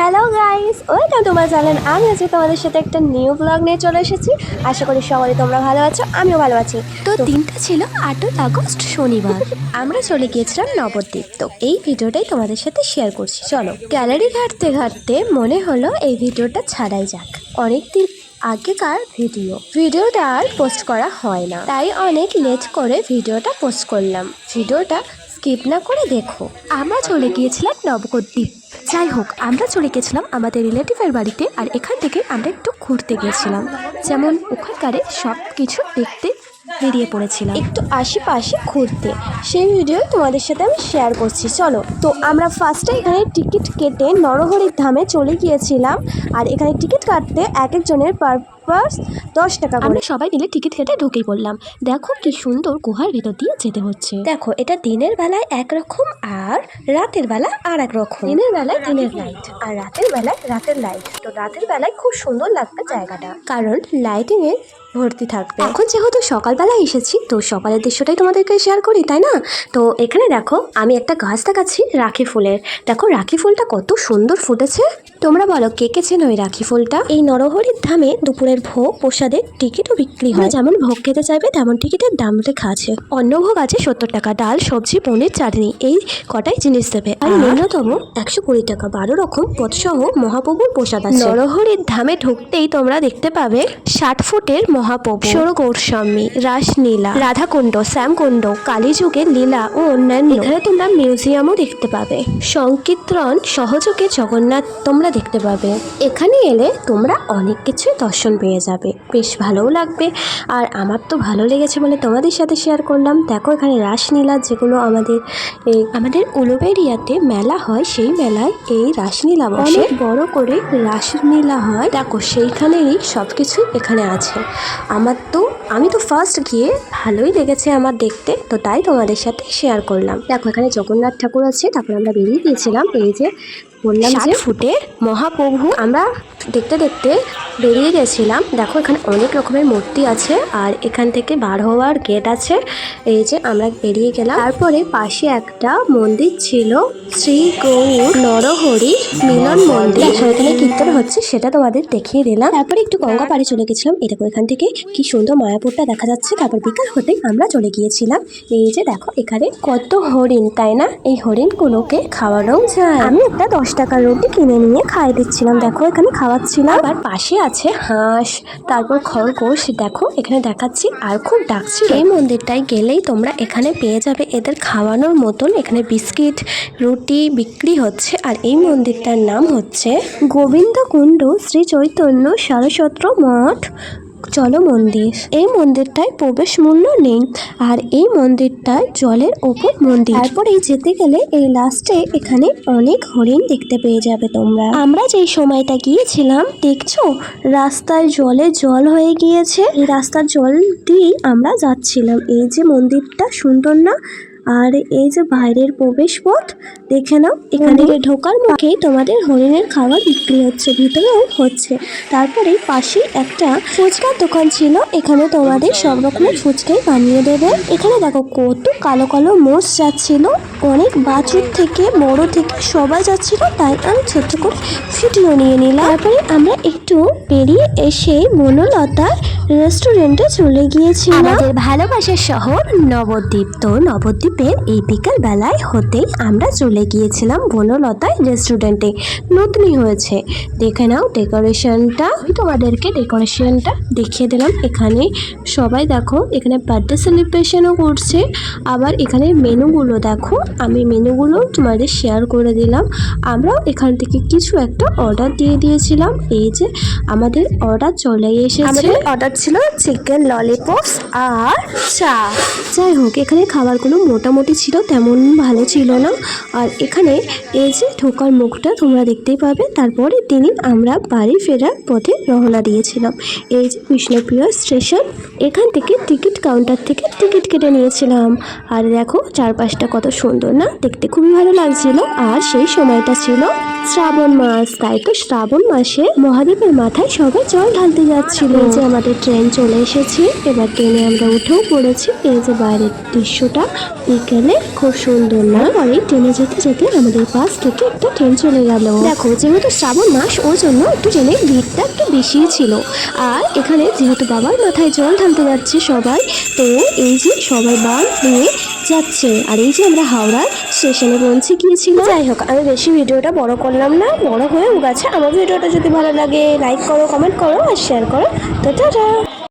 Hello guys welcome তোমার জানেন আমি আজকে তোমাদের সাথে একটা নিউ ব্লগ নিয়ে চলে এসেছি। আশা করি সবাই তোমরা ভালো আছো, আমিও ভালো আছি। তো দিনটা ছিল আটই আগস্ট, শনিবার। আমরা চলে গিয়েছিলাম নবদ্বীপ। তো এই ভিডিওটাই তোমাদের সাথে শেয়ার করছি। চলো গ্যালারি ঘাটতে ঘাটতে মনে হলো এই ভিডিওটা ছাড়াই যাক। অনেক দিন আগেকার ভিডিও। ভিডিওটা আর পোস্ট করা হয় না। তাই অনেক লেট করে ভিডিওটা পোস্ট করলাম। ভিডিওটা স্কিপ না করে দেখো। আমরা চলে গিয়েছিলাম নবদ্বীপ। যাই হোক আমরা চলে গেছিলাম আমাদের রিলেটিভের বাড়িতে আর এখান থেকে আমরা একটু ঘুরতে গেছিলাম। যেমন ওখানকারে সব কিছু দেখতে বেরিয়ে পড়েছিলাম। একটু আশেপাশে ঘুরতে। সেই ভিডিও তোমাদের সাথে আমি শেয়ার করছি। চলো তো আমরা ফার্স্টে এখানে টিকিট কেটে নরহরির ধামে চলে গিয়েছিলাম। আর এখানে টিকিট কাটতে এক একজনের পারপাস দশ টাকা করে। আমরা সবাই মিলে টিকিট কেটে ঢুকেই পড়লাম। দেখো কি সুন্দর গুহার ভেতর দিয়ে যেতে হচ্ছে। দেখো এটা দিনের বেলায় একরকম আর রাতের বেলা আর এক রকম। দিনের বেলায় দিনের লাইট আর রাতের বেলায় রাতের লাইট তো রাতের বেলায় খুব সুন্দর লাগবে জায়গাটা। কারণ লাইটিং এ ভর্তি থাকবে। এখন যেহেতু সকালবেলা এসেছি তো সকালের দৃশ্যটাই তোমাদেরকে শেয়ার করি তাই না? তো এখানে দেখো আমি একটা গাছ দেখাচ্ছি রাখি ফুলের। দেখো রাখি ফুলটা কত সুন্দর ফুটেছে। তোমরা বলো কে কে চেনো ওই রাখি ফুলটা? এই নরহরির ধামে দুপুরের ভোগ প্রসাদের টিকিটও বিক্রি হয়। যেমন ভোগ খেতে চাইবে তেমন টিকিটের দাম লেখা আছে। অন্য ভোগ আছে সত্তর টাকা ডাল সবজি পনির চাটনি এই কটাই জিনিস দেবে। আর? ন্যূনতম একশো কুড়ি টাকা বারো রকম পথসহ মহাপ্রভুর প্রসাদ আছে। নরহরির ধামে ঢুকতেই তোমরা দেখতে পাবে ষাট ফুটের মহাপ্রভু ষোড় গৌরস্বামী রাসলীলা রাধাকুণ্ড শ্যামকুণ্ড কালীযুগের লীলা ও অন্যান্য। এখানে তোমরা মিউজিয়ামও দেখতে পাবে। সংকীর্তন সহযোগে জগন্নাথ তোমরা দেখতে পাবে। এখানে এলে তোমরা অনেক কিছুই দর্শন পেয়ে যাবে। বেশ ভালোও লাগবে। আর আমার তো ভালো লেগেছে বলে তোমাদের সাথে শেয়ার করলাম। দেখো এখানে রাসলীলা যেগুলো আমাদের এই আমাদের উলুবেরিয়াতে মেলা হয় সেই মেলায় এই রাসলীলা বসে। বড় করে রাসলীলা হয়। দেখো সেইখানেরই সব কিছু এখানে আছে। আমার তো, আমি তো ফার্স্ট গিয়ে ভালোই লেগেছে আমার দেখতে, তো তাই তোমাদের সাথে শেয়ার করলাম। দেখো, এখানে জগন্নাথ ঠাকুর আছে, তারপর আমরা বেরিয়ে গিয়েছিলাম, এই যে বললাম যে ফুটের মহাপ্রভু আমরা দেখতে দেখতে বেরিয়ে গেছিলাম। দেখো এখানে অনেক রকমের মূর্তি আছে আর এখান থেকে বার হওয়ার গেট আছে। এই যে আমরা বেরিয়ে গেলাম। তারপরে পাশে একটা মন্দির ছিল শ্রী গৌর নরহরি মিলন মন্দির। এখানে কীর্তন হচ্ছে সেটা তোমাদের দেখিয়ে দিলাম। তারপরে একটু গঙ্গা পাড়ে চলে গেছিলাম। দেখো এখান থেকে কি সুন্দর মায়াপুরটা দেখা যাচ্ছে। তারপর বিকাল হতেই আমরা চলে গিয়েছিলাম। এই যে দেখো এখানে কত হরিণ তাই না? এই হরিণগুলোকে খাওয়ানো যায়। আমি একটা দশ টাকার রুটি কিনে নিয়ে খাইয়ে দিচ্ছিলাম। দেখো এখানে খাওয়াচ্ছিলাম। আবার পাশে আছে হাঁস তারপর খরগোশ। দেখো এখানে দেখাচ্ছি আর খুব ডাকছি। এই মন্দিরটায় গেলেই তোমরা এখানে পেয়ে যাবে এদের খাওয়ানোর মতন। এখানে বিস্কিট রুটি বিক্রি হচ্ছে। আর এই মন্দিরটার নাম হচ্ছে গোবিন্দ কুণ্ড শ্রী চৈতন্য সারস্বত্র মঠ। চলো মন্দির। এই মন্দিরটায় প্রবেশ মূল্য নেই, আর এই মন্দিরটায় জলের ওপর মন্দির। তারপরে যেতে গেলে এই লাস্টে এখানে অনেক হরিণ দেখতে পেয়ে যাবে তোমরা। আমরা যেই সময়টা গিয়েছিলাম, দেখছ? রাস্তায় জলে জল হয়ে গিয়েছে। এই রাস্তার জল দিয়েই আমরা যাচ্ছিলাম। এই যে মন্দিরটা সুন্দর না আর এই যে বাইরের প্রবেশ পথ, দেখে নাও, এখানে ঢোকার মুখেই তোমাদের হরিণের খাবার বিক্রি হচ্ছে, ভিতরেও হচ্ছে। তারপরে পাশে একটা ফুচকার দোকান ছিল, এখানে তোমাদের সব রকমের ফুচকাই বানিয়ে দেবে। এখানে দেখো কত কালো কালো মোষ যাচ্ছিল। অনেক বাছুর থেকে, বড় থেকে সবাই যাচ্ছিল, তাই আমি ছোট্ট করে ভিডিও নিয়ে নিলাম। তারপরে আমরা একটু বেরিয়ে এসে বনলতা রেস্টুরেন্টে চলে গিয়েছিলাম। আমাদের ভালোবাসার শহর নবদ্বীপ। তো নবদ্বীপের এই বিকাল বেলায় হতেই আমরা চলে গিয়েছিলাম বনলতায় রেস্টুরেন্টে নতুনই হয়েছে। দেখে নাও ডেকোরেশনটা তোমাদেরকে ডেকোরেশনটা দেখিয়ে দিলাম। এখানে সবাই দেখো, এখানে বার্থডে সেলিব্রেশনও করছে। আবার এখানে মেনুগুলো দেখো। আমি মেনুগুলো তোমাদের শেয়ার করে দিলাম। আমরাও এখান থেকে কিছু একটা অর্ডার দিয়ে দিয়েছিলাম। এই যে আমাদের অর্ডার চলে এসেছে। আমাদের অর্ডার ছিল চিকেন ললিপপস আর চা। যাই হোক এখানে খাবারগুলো মোটামুটি ছিল তেমন ভালো ছিল না। আর এখানে এই যে ঢোকার মুখটা তোমরা দেখতেই পাবে। তারপরে তিনি আমরা বাড়ি ফেরার পথে রওনা দিয়েছিলাম। এই যে বিষ্ণুপ্রিয়া স্টেশন এখান থেকে টিকিট কাউন্টার থেকে টিকিট কেটে নিয়েছিলাম। আর দেখো চারপাশটা কত সুন্দর না? দেখতে খুবই ভালো লাগছিল। আর সেই সময়টা ছিল শ্রাবণ মাস, তাই তো শ্রাবণ মাসে মহাদেবের মাথায় সবাই জল ঢালতে যাচ্ছিল। যে আমাদের ট্রেন চলে এসেছে, এবার ট্রেনে আমরা উঠেও পড়েছি। এই যে বাইরের দৃশ্যটা, বিকেলে খুব সুন্দর না? পরে ট্রেনে যেতে যেতে আমাদের পাশ থেকে একটা ট্রেন চলে গেল। দেখো, যেহেতু শ্রাবণ মাস, ওই জন্য একটু ট্রেনের ভিড়টা একটু বেশি ছিল। আর এখানে যেহেতু বাবার মাথায় জল ঢালতে যাচ্ছে সবাই, তো এই যে সবাই বাল নিয়ে যাচ্ছে। আর এই যে আমরা হাওড়ার স্টেশনে পৌঁছে গিয়েছিলাম। যাই হোক, আমি বেশি ভিডিওটা বড় করলাম না, বড় হয়েও গেছে আমার ভিডিওটা যদি ভালো লাগে লাইক করো কমেন্ট করো আর শেয়ার করো। তো টাটা!